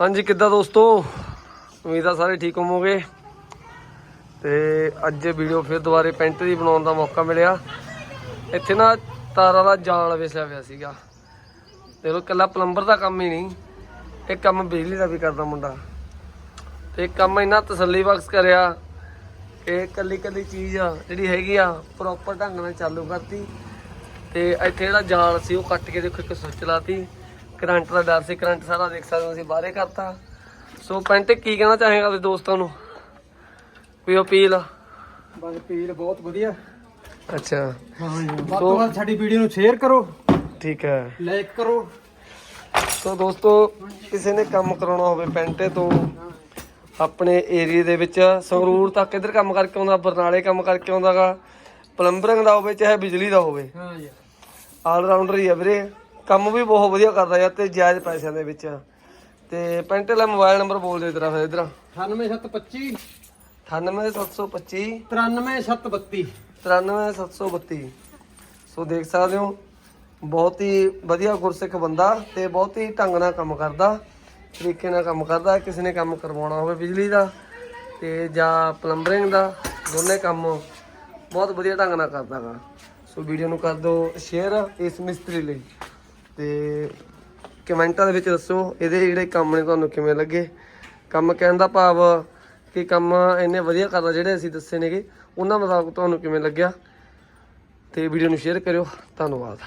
ਹਾਂਜੀ, ਕਿੱਦਾਂ ਦੋਸਤੋ? ਉਮੀਦ ਆ ਸਾਰੇ ਠੀਕ ਹੋਵੋਗੇ। ਤੇ ਅੱਜ ਵੀਡੀਓ ਫਿਰ ਦੁਬਾਰੇ ਪੈਂਟ ਦੀ ਬਣਾਉਣ ਦਾ ਮੌਕਾ ਮਿਲਿਆ। ਇੱਥੇ ਨਾ ਤਾਰਾਂ ਦਾ ਜਾਲ ਵਿਸਿਆ ਹੋਇਆ ਸੀਗਾ। ਤੇ ਉਹ ਇਕੱਲਾ ਪਲੰਬਰ ਦਾ ਕੰਮ ਹੀ ਨਹੀਂ। ਇਹ ਕੰਮ ਬਿਜਲੀ ਦਾ ਵੀ ਕਰਦਾ ਮੁੰਡਾ। ਤੇ ਕੰਮ ਇੰਨਾ ਤਸੱਲੀ ਬਖਸ਼ ਕਰਿਆ ਕਿ ਕੱਲੀ ਕੱਲੀ ਚੀਜ਼ ਆ, ਜਿਹੜੀ ਹੈਗੀ ਆ ਪ੍ਰੋਪਰ ਢੰਗ ਨਾਲ ਚਾਲੂ ਕਰਤੀ। ਤੇ ਇੱਥੇ ਜਿਹੜਾ ਜਾਲ ਸੀ, ਉਹ ਕੱਟ ਕੇ ਦੇਖੋ ਇੱਕ ਸੁੱਚ ਲਾਤੀ। ਕਰੰਟ ਦਾ ਡਰ ਸੀ ਕਰੰਟ ਸਾਰਾ ਦੇਖ ਸਕਦੇ ਹੋ ਤੁਸੀਂ ਬਾਹਰੇ ਕਰਤਾ। ਸੋ ਪੈਂਟ ਕੀ ਕਹਿਣਾ ਚਾਹੇਗਾ ਆਪਣੇ ਦੋਸਤਾਂ ਨੂੰ? ਕੋਈ ਅਪੀਲ? ਬਸ ਪੀਲ ਬਹੁਤ ਵਧੀਆ। ਅੱਛਾ। ਹਾਂ ਜੀ ਵੱਧ ਤੋਂ ਵੱਧ ਸਾਡੀ ਵੀਡੀਓ ਨੂੰ ਸ਼ੇਅਰ ਕਰੋ। ਠੀਕ ਹੈ। ਲਾਈਕ ਕਰੋ। ਸੋ ਦੋਸਤੋ ਕਿਸੇ ਨੇ ਕੰਮ ਕਰਾਉਣਾ ਹੋਵੇ ਪੈਂਟੇ ਤੋਂ ਆਪਣੇ ਏਰੀਆ ਦੇ ਵਿੱਚ ਸੰਗਰੂਰ ਤੱਕ ਇੱਧਰ ਕੰਮ ਕਰਕੇ ਆਉਂਦਾ ਬਰਨਾਲੇ ਕੰਮ ਕਰਕੇ ਆਉਂਦਾਗਾ ਪਲੰਬਰਿੰਗ ਦਾ ਹੋਵੇ ਚਾਹੇ ਬਿਜਲੀ ਦਾ ਹੋਵੇ। ਹਾਂ ਜੀ। ਆਲ ਰਾਊਂਡਰ ਹੀ ਆ ਵੀਰੇ। ਕੰਮ ਵੀ ਬਹੁਤ ਵਧੀਆ ਕਰਦਾ ਯਾਰ ਤੇ ਜਾਇਜ਼ ਪੈਸਿਆਂ ਦੇ ਵਿੱਚ। ਤੇ ਪੈਂਟੇ ਦਾ ਮੋਬਾਈਲ ਨੰਬਰ ਬੋਲ ਦੇ ਤੇਰਾ ਫਿਰ ਇਧਰ। 98725 98725 93732 93732 ਸੋ ਦੇਖ ਸਕਦੇ ਹੋ ਬਹੁਤ ਹੀ ਵਧੀਆ ਗੁਰਸਿੱਖ ਬੰਦਾ ਤੇ ਬਹੁਤ ਹੀ ਢੰਗ ਨਾਲ ਕੰਮ ਕਰਦਾ ਤਰੀਕੇ ਨਾਲ ਕੰਮ ਕਰਦਾ ਕਿਸੇ ਨੇ ਕੰਮ ਕਰਵਾਉਣਾ ਹੋਵੇ ਬਿਜਲੀ ਦਾ ਤੇ ਜਾਂ ਪਲੰਬਰਿੰਗ ਦਾ ਦੋਨੇ ਕੰਮ ਬਹੁਤ ਵਧੀਆ ਢੰਗ ਨਾਲ ਕਰਦਾਗਾ ਸੋ ਵੀਡੀਓ ਨੂੰ ਕਰ ਦਿਓ ਸ਼ੇਅਰ ਇਸ ਮਿਸਤਰੀ ਲਈ। ਤੇ ਕਮੈਂਟਾਂ ਦੇ ਵਿੱਚ ਦੱਸੋ, ਇਹਦੇ ਜਿਹੜੇ ਕੰਮ ਨੇ ਤੁਹਾਨੂੰ ਕਿਵੇਂ ਲੱਗੇ? ਕੰਮ ਕਹਿਣ ਦਾ ਭਾਵ ਕਿ ਕੰਮ ਇੰਨੇ ਵਧੀਆ ਕਰਦਾ ਜਿਹੜੇ ਅਸੀਂ ਦੱਸੇ ਨੇਗੇ, ਉਹਨਾਂ ਮੁਤਾਬਕ ਤੁਹਾਨੂੰ ਕਿਵੇਂ ਲੱਗਿਆ? ਤੇ ਵੀਡੀਓ ਨੂੰ ਸ਼ੇਅਰ ਕਰਿਓ, ਧੰਨਵਾਦ।